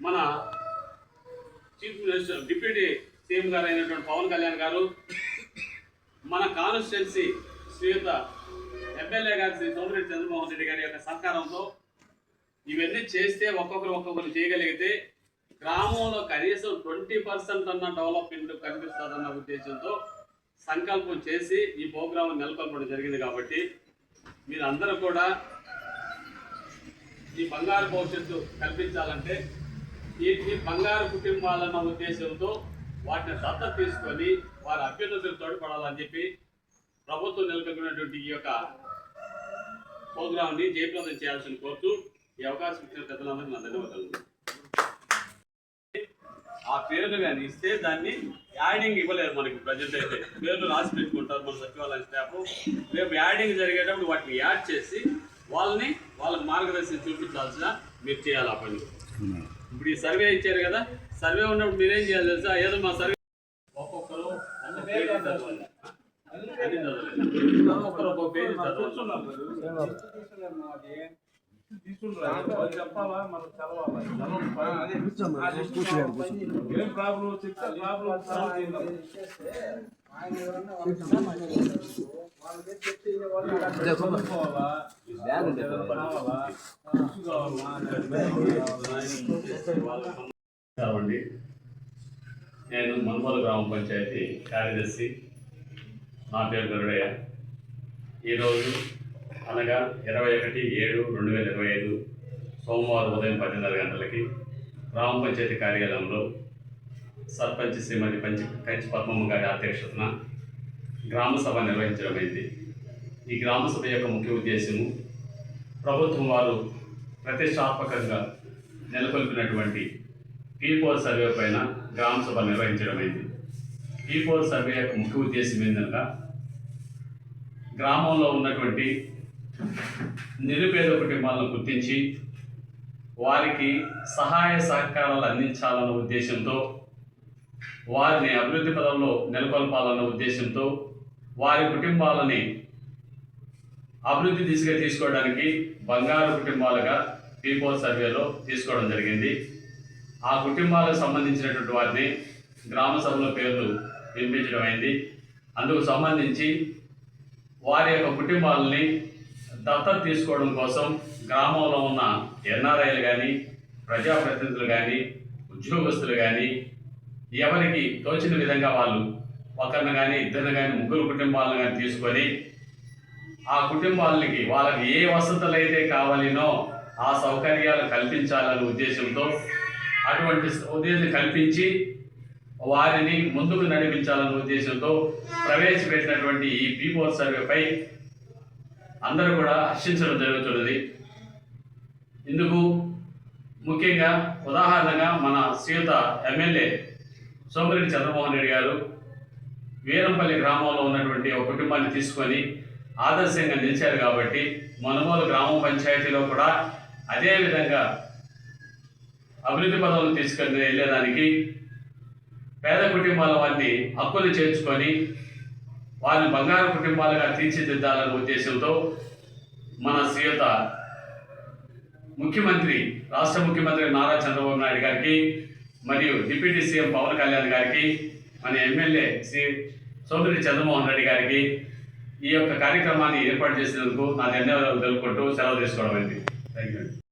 మన chief minister deputy CM గారు అయినటువంటి పవన్ కళ్యాణ్ గారు మన కాన్స్టిట్యున్సీ శ్రీయుత ఎమ్మెల్యే గారు శ్రీ సోమిరెడ్డి చంద్రమోహన్ రెడ్డి గారి యొక్క సహకారంతో ఇవన్నీ చేస్తే ఒక్కొక్కరు ఒక్కొక్కరు చేయగలిగితే గ్రామంలో కనీసం ట్వంటీ పర్సెంట్ అన్న డెవలప్మెంట్ కనిపిస్తుందన్న ఉద్దేశంతో సంకల్పం చేసి ఈ ప్రోగ్రాం నెలకొల్పడం జరిగింది కాబట్టి మీరందరూ కూడా ఈ బంగారు భవిష్యత్తు కల్పించాలంటే ఈ బంగారు కుటుంబాలన్న ఉద్దేశంతో వాటిని దత్త తీసుకొని వారి అభ్యున్నతులు తోడ్పడాలని చెప్పి ప్రభుత్వం నెలకొల్పినటువంటి ఈ యొక్క ప్రోగ్రాంని జయప్రదం చేయాల్సిన కోరుతూ ఈ అవకాశం ఇచ్చిన పెద్దలందరికీ నా ధన్యవాదాలు. ఆ పేర్లు కానీ ఇస్తే దాన్ని యాడింగ్ ఇవ్వలేదు మనకి ప్రజెంట్ అయితే. పేర్లు రాసి పెట్టుకుంటారు మన సచివాలయం స్టాఫ్ రేపు యాడింగ్ జరిగేటప్పుడు వాటిని యాడ్ చేసి వాళ్ళని వాళ్ళకి మార్గదర్శనం చూపించాల్సిన మీరు చేయాలి ఆ పని. ఇప్పుడు ఈ సర్వే ఇచ్చారు కదా సర్వే ఉన్నప్పుడు మీరేం చేయాలి తెలుసా? ఏదో మా సర్వే ఒక్కొక్కరు ఒక్కొక్కరు ఒక్కొక్క పేజీ చదవాలి. నేను మన్మోలు గ్రామ పంచాయతీ కార్యదర్శి నా పేరు గరుడయ్య. ఈరోజు అనగా ఇరవై ఒకటి ఏడు రెండు వేల ఇరవై ఐదు సోమవారం ఉదయం పద్దెనిమిది గంటలకి గ్రామ పంచాయతీ కార్యాలయంలో సర్పంచ్ శ్రీమతి పంచి కంచి పద్మమ్మ గారి అధ్యక్షతన గ్రామ సభ నిర్వహించడమైంది ఈ గ్రామ సభ యొక్క ముఖ్య ఉద్దేశము ప్రభుత్వం వారు ప్రతిష్టాత్మకంగా నెలకొల్పినటువంటి పీ ఫోర్ సర్వే పైన గ్రామ సభ నిర్వహించడమైంది పీ ఫోర్ సర్వే యొక్క ముఖ్య ఉద్దేశం ఏంటనగా గ్రామంలో ఉన్నటువంటి నిరుపేద కుటుంబాలను గుర్తించి వారికి సహాయ సహకారాలు అందించాలన్న ఉద్దేశంతో వారిని అభివృద్ధి పదంలో నెలకొల్పాలన్న ఉద్దేశంతో వారి కుటుంబాలని అభివృద్ధి దిశగా తీసుకోవడానికి బంగారు కుటుంబాలుగా పీపుల్ సర్వేలో తీసుకోవడం జరిగింది. ఆ కుటుంబాలకు సంబంధించినటువంటి వారిని గ్రామ సభలో పేర్లు వినిపించడం అయింది. అందుకు సంబంధించి వారి యొక్క కుటుంబాలని దత్తత తీసుకోవడం కోసం గ్రామంలో ఉన్న ఎన్ఆర్ఐలు కానీ ప్రజాప్రతినిధులు కానీ ఉద్యోగస్తులు కానీ ఎవరికి తోచిన విధంగా వాళ్ళు ఒకరిని కానీ ఇద్దరిని కానీ ముగ్గురు కుటుంబాలను కానీ తీసుకొని ఆ కుటుంబాలకి వాళ్ళకి ఏ వసతులు అయితే కావాలినో ఆ సౌకర్యాలు కల్పించాలనే ఉద్దేశంతో అటువంటి ఉద్దేశం కల్పించి వారిని ముందుకు నడిపించాలనే ఉద్దేశంతో ప్రవేశపెట్టినటువంటి ఈ పీపోర్ సర్వేపై అందరూ కూడా హర్షించడం జరుగుతున్నది. ఇందుకు ముఖ్యంగా ఉదాహరణగా మన సీత ఎమ్మెల్యే సోమిరెడ్డి చంద్రమోహన్ రెడ్డి గారు వీరంపల్లి గ్రామంలో ఉన్నటువంటి ఒక కుటుంబాన్ని తీసుకొని ఆదర్శంగా నిలిచారు కాబట్టి మనుమోలు గ్రామ పంచాయతీలో కూడా అదే విధంగా అభివృద్ధి పదవులు తీసుకొని వెళ్ళేదానికి పేద కుటుంబాల వారిని హక్కులు చేర్చుకొని వారిని బంగారు కుటుంబాలుగా తీర్చిదిద్దాలనే ఉద్దేశంతో మన శ్రీయుత ముఖ్యమంత్రి రాష్ట్ర ముఖ్యమంత్రి నారా చంద్రబాబు నాయుడు గారికి మరియు డిప్యూటీ సీఎం పవన్ కళ్యాణ్ గారికి మన ఎమ్మెల్యే శ్రీ సోమిరి చంద్రమోహన్ రెడ్డి గారికి ఈ యొక్క కార్యక్రమాన్ని ఏర్పాటు చేసినందుకు నా ధన్యవాదాలు తెలుపుకుంటూ సెలవు తీసుకోవడం అయింది థ్యాంక్ యూ